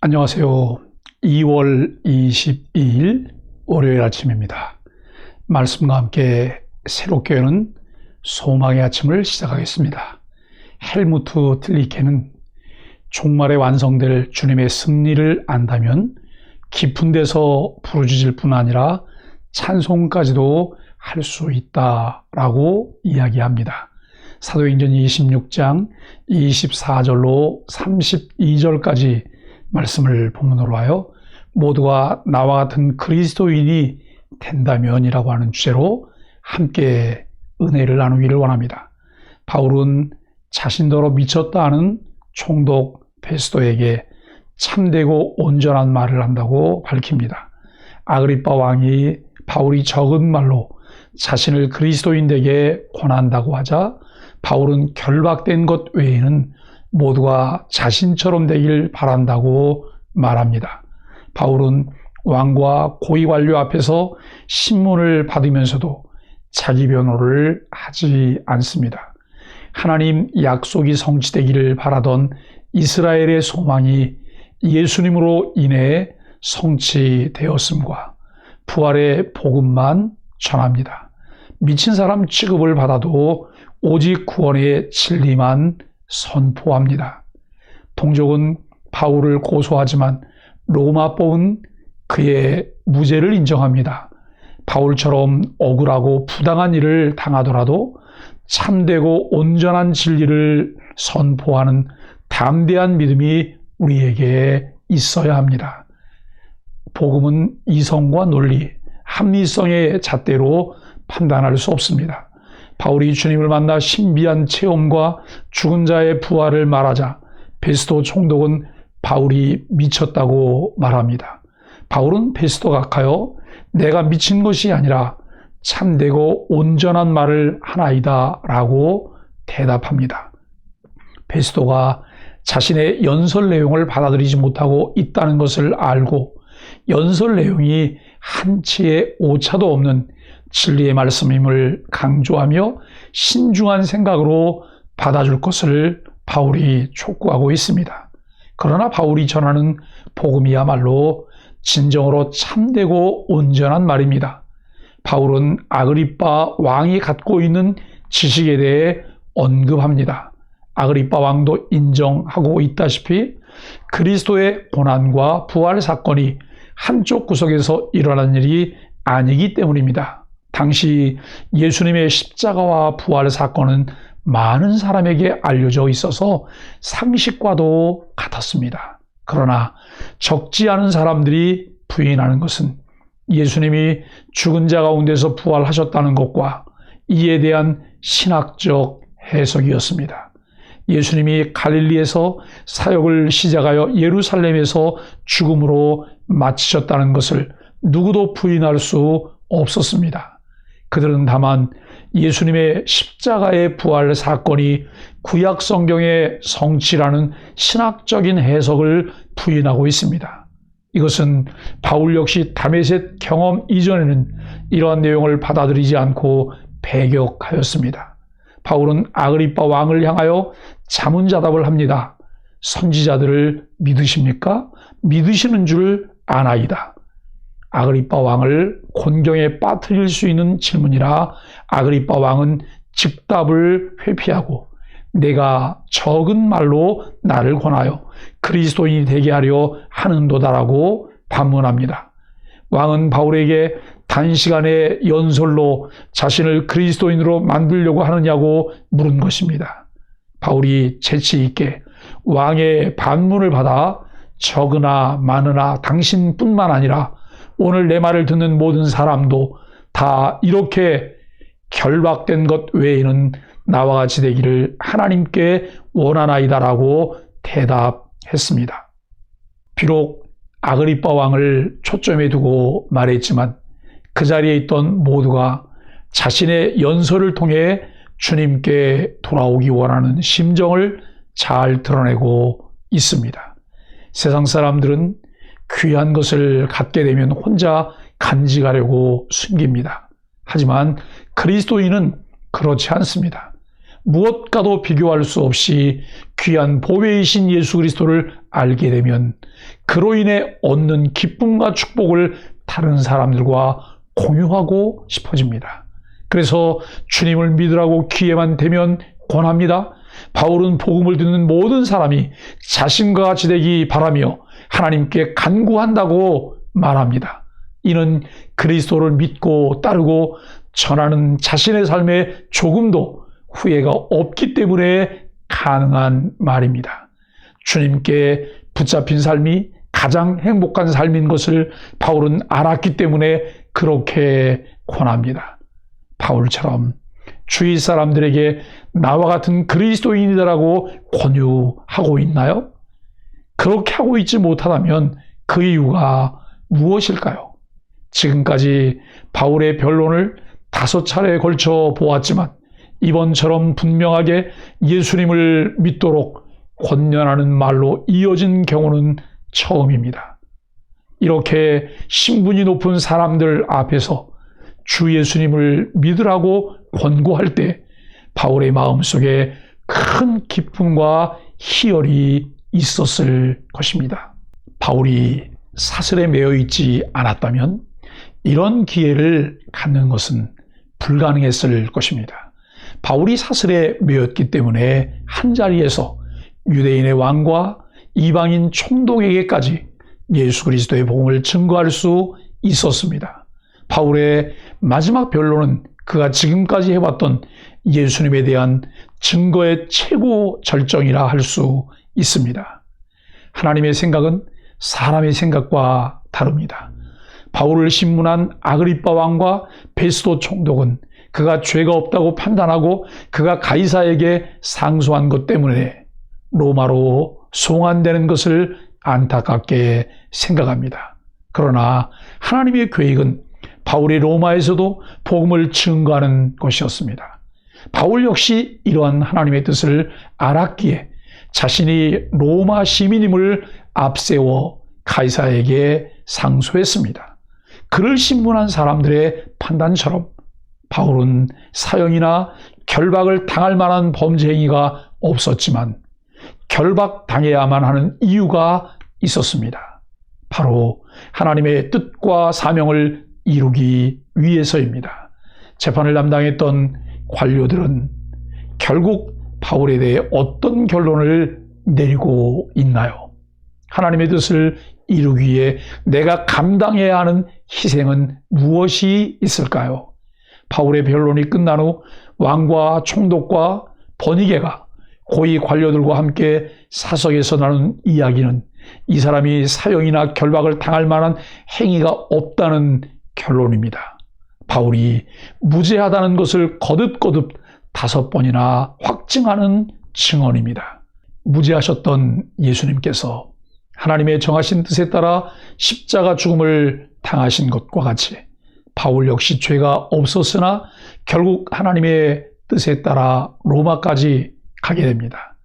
안녕하세요. 2월 22일 월요일 아침입니다. 말씀과 함께 새롭게 여는 소망의 아침을 시작하겠습니다. 헬무트 틀리케는 종말에 완성될 주님의 승리를 안다면 깊은 데서 부르짖을 뿐 아니라 찬송까지도 할 수 있다라고 이야기합니다. 사도행전 26장 24절로 32절까지 말씀을 본문으로 하여 모두가 나와 같은 그리스도인이 된다면이라고 하는 주제로 함께 은혜를 나누기를 원합니다. 바울은 자신더러 미쳤다 하는 총독 베스도에게 참되고 온전한 말을 한다고 밝힙니다. 아그리파 왕이 바울이 적은 말로 자신을 그리스도인에게 권한다고 하자 바울은 결박된 것 외에는 모두가 자신처럼 되길 바란다고 말합니다. 바울은 왕과 고위 관료 앞에서 신문을 받으면서도 자기 변호를 하지 않습니다. 하나님 약속이 성취되기를 바라던 이스라엘의 소망이 예수님으로 인해 성취되었음과 부활의 복음만 전합니다. 미친 사람 취급을 받아도 오직 구원의 진리만 선포합니다. 동족은 바울을 고소하지만 로마법은 그의 무죄를 인정합니다. 바울처럼 억울하고 부당한 일을 당하더라도 참되고 온전한 진리를 선포하는 담대한 믿음이 우리에게 있어야 합니다. 복음은 이성과 논리, 합리성의 잣대로 판단할 수 없습니다. 바울이 주님을 만나 신비한 체험과 죽은 자의 부활을 말하자 베스도 총독은 바울이 미쳤다고 말합니다. 바울은 베스도 각하여 내가 미친 것이 아니라 참되고 온전한 말을 하나이다 라고 대답합니다. 베스도가 자신의 연설 내용을 받아들이지 못하고 있다는 것을 알고 연설 내용이 한치의 오차도 없는 진리의 말씀임을 강조하며 신중한 생각으로 받아줄 것을 바울이 촉구하고 있습니다. 그러나 바울이 전하는 복음이야말로 진정으로 참되고 온전한 말입니다. 바울은 아그리파 왕이 갖고 있는 지식에 대해 언급합니다. 아그리파 왕도 인정하고 있다시피 그리스도의 고난과 부활 사건이 한쪽 구석에서 일어난 일이 아니기 때문입니다. 당시 예수님의 십자가와 부활 사건은 많은 사람에게 알려져 있어서 상식과도 같았습니다. 그러나 적지 않은 사람들이 부인하는 것은 예수님이 죽은 자 가운데서 부활하셨다는 것과 이에 대한 신학적 해석이었습니다. 예수님이 갈릴리에서 사역을 시작하여 예루살렘에서 죽음으로 마치셨다는 것을 누구도 부인할 수 없었습니다. 그들은 다만 예수님의 십자가의 부활 사건이 구약 성경의 성취라는 신학적인 해석을 부인하고 있습니다. 이것은 바울 역시 다메셋 경험 이전에는 이러한 내용을 받아들이지 않고 배격하였습니다. 바울은 아그리파 왕을 향하여 자문자답을 합니다. 선지자들을 믿으십니까? 믿으시는 줄 아나이다. 아그리파 왕을 곤경에 빠뜨릴 수 있는 질문이라 아그리파 왕은 즉답을 회피하고 내가 적은 말로 나를 권하여 그리스도인이 되게 하려 하는도다라고 반문합니다. 왕은 바울에게 단시간에 연설로 자신을 그리스도인으로 만들려고 하느냐고 물은 것입니다. 바울이 재치 있게 왕의 반문을 받아 적으나 많으나 당신뿐만 아니라 오늘 내 말을 듣는 모든 사람도 다 이렇게 결박된 것 외에는 나와 같이 되기를 하나님께 원하나이다라고 대답했습니다. 비록 아그리빠 왕을 초점에 두고 말했지만 그 자리에 있던 모두가 자신의 연설을 통해 주님께 돌아오기 원하는 심정을 잘 드러내고 있습니다. 세상 사람들은 귀한 것을 갖게 되면 혼자 간직하려고 숨깁니다. 하지만 그리스도인은 그렇지 않습니다. 무엇과도 비교할 수 없이 귀한 보배이신 예수 그리스도를 알게 되면 그로 인해 얻는 기쁨과 축복을 다른 사람들과 공유하고 싶어집니다. 그래서 주님을 믿으라고 기회만 되면 권합니다. 바울은 복음을 듣는 모든 사람이 자신과 같이 되기 바라며 하나님께 간구한다고 말합니다. 이는 그리스도를 믿고 따르고 전하는 자신의 삶에 조금도 후회가 없기 때문에 가능한 말입니다. 주님께 붙잡힌 삶이 가장 행복한 삶인 것을 바울은 알았기 때문에 그렇게 권합니다. 바울처럼 주위 사람들에게 나와 같은 그리스도인이다라고 권유하고 있나요? 그렇게 하고 있지 못하다면 그 이유가 무엇일까요? 지금까지 바울의 변론을 다섯 차례에 걸쳐 보았지만 이번처럼 분명하게 예수님을 믿도록 권면하는 말로 이어진 경우는 처음입니다. 이렇게 신분이 높은 사람들 앞에서 주 예수님을 믿으라고 권고할 때 바울의 마음속에 큰 기쁨과 희열이 있었을 것입니다. 바울이 사슬에 매여 있지 않았다면 이런 기회를 갖는 것은 불가능했을 것입니다. 바울이 사슬에 매였기 때문에 한 자리에서 유대인의 왕과 이방인 총독에게까지 예수 그리스도의 복음을 증거할 수 있었습니다. 바울의 마지막 변론은 그가 지금까지 해왔던 예수님에 대한 증거의 최고 절정이라 할 수 있습니다. 하나님의 생각은 사람의 생각과 다릅니다. 바울을 신문한 아그리빠 왕과 베스도 총독은 그가 죄가 없다고 판단하고 그가 가이사에게 상소한 것 때문에 로마로 송환되는 것을 안타깝게 생각합니다. 그러나 하나님의 계획은 바울이 로마에서도 복음을 증거하는 것이었습니다. 바울 역시 이러한 하나님의 뜻을 알았기에 자신이 로마 시민임을 앞세워 가이사에게 상소했습니다. 그를 신문한 사람들의 판단처럼 바울은 사형이나 결박을 당할 만한 범죄 행위가 없었지만 결박당해야만 하는 이유가 있었습니다. 바로 하나님의 뜻과 사명을 이루기 위해서입니다. 재판을 담당했던 관료들은 결국 바울에 대해 어떤 결론을 내리고 있나요? 하나님의 뜻을 이루기 위해 내가 감당해야 하는 희생은 무엇이 있을까요? 바울의 변론이 끝난 후 왕과 총독과 번이게가 고위 관료들과 함께 사석에서 나눈 이야기는 이 사람이 사형이나 결박을 당할 만한 행위가 없다는 결론입니다. 바울이 무죄하다는 것을 거듭거듭 다섯 번이나 확증하는 증언입니다. 무죄하셨던 예수님께서 하나님의 정하신 뜻에 따라 십자가 죽음을 당하신 것과 같이 바울 역시 죄가 없었으나 결국 하나님의 뜻에 따라 로마까지 가게 됩니다.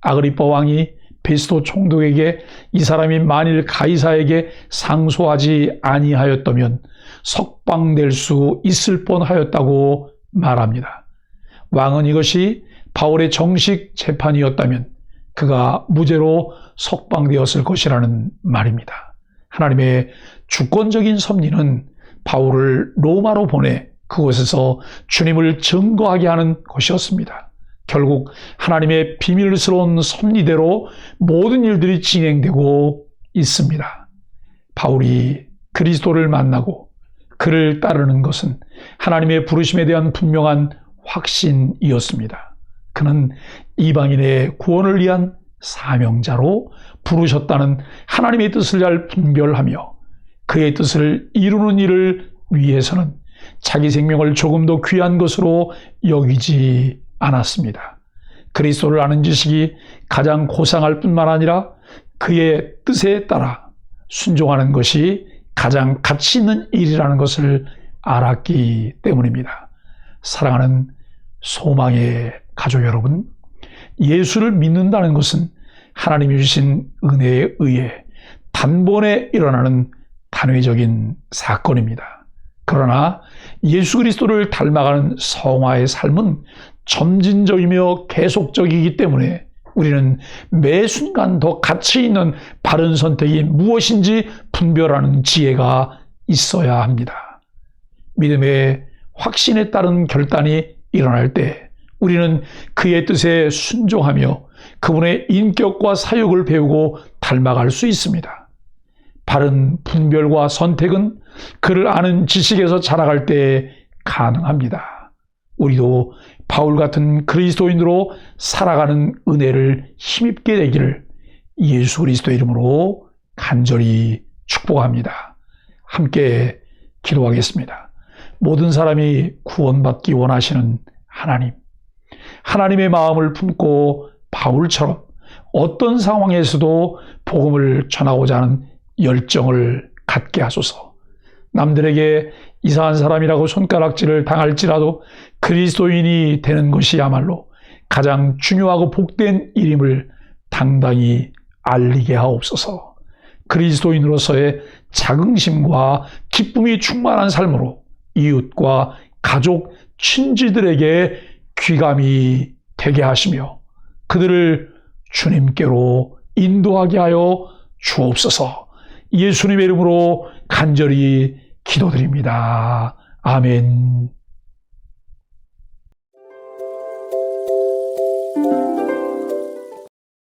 아그리빠 왕이 베스도 총독에게 이 사람이 만일 가이사에게 상소하지 아니하였다면 석방될 수 있을 뻔하였다고 말합니다. 왕은 이것이 바울의 정식 재판이었다면 그가 무죄로 석방되었을 것이라는 말입니다. 하나님의 주권적인 섭리는 바울을 로마로 보내 그곳에서 주님을 증거하게 하는 것이었습니다. 결국 하나님의 비밀스러운 섭리대로 모든 일들이 진행되고 있습니다. 바울이 그리스도를 만나고 그를 따르는 것은 하나님의 부르심에 대한 분명한 확신이었습니다. 그는 이방인의 구원을 위한 사명자로 부르셨다는 하나님의 뜻을 잘 분별하며 그의 뜻을 이루는 일을 위해서는 자기 생명을 조금 더 귀한 것으로 여기지 않았습니다. 그리스도를 아는 지식이 가장 고상할 뿐만 아니라 그의 뜻에 따라 순종하는 것이 가장 가치 있는 일이라는 것을 알았기 때문입니다. 사랑하는 소망의 가족 여러분, 예수를 믿는다는 것은 하나님이 주신 은혜에 의해 단번에 일어나는 단회적인 사건입니다. 그러나 예수 그리스도를 닮아가는 성화의 삶은 점진적이며 계속적이기 때문에 우리는 매 순간 더 가치 있는 바른 선택이 무엇인지 분별하는 지혜가 있어야 합니다. 믿음의 확신에 따른 결단이 일어날 때 우리는 그의 뜻에 순종하며 그분의 인격과 사역을 배우고 닮아갈 수 있습니다. 바른 분별과 선택은 그를 아는 지식에서 자라갈 때 가능합니다. 우리도 바울 같은 그리스도인으로 살아가는 은혜를 힘입게 되기를 예수 그리스도 이름으로 간절히 축복합니다. 함께 기도하겠습니다. 모든 사람이 구원받기 원하시는 하나님, 하나님의 마음을 품고 바울처럼 어떤 상황에서도 복음을 전하고자 하는 열정을 갖게 하소서. 남들에게 이상한 사람이라고 손가락질을 당할지라도 그리스도인이 되는 것이야말로 가장 중요하고 복된 일임을 당당히 알리게 하옵소서. 그리스도인으로서의 자긍심과 기쁨이 충만한 삶으로 이웃과 가족, 친지들에게 귀감이 되게 하시며 그들을 주님께로 인도하게 하여 주옵소서. 예수님의 이름으로 간절히 기도드립니다. 아멘.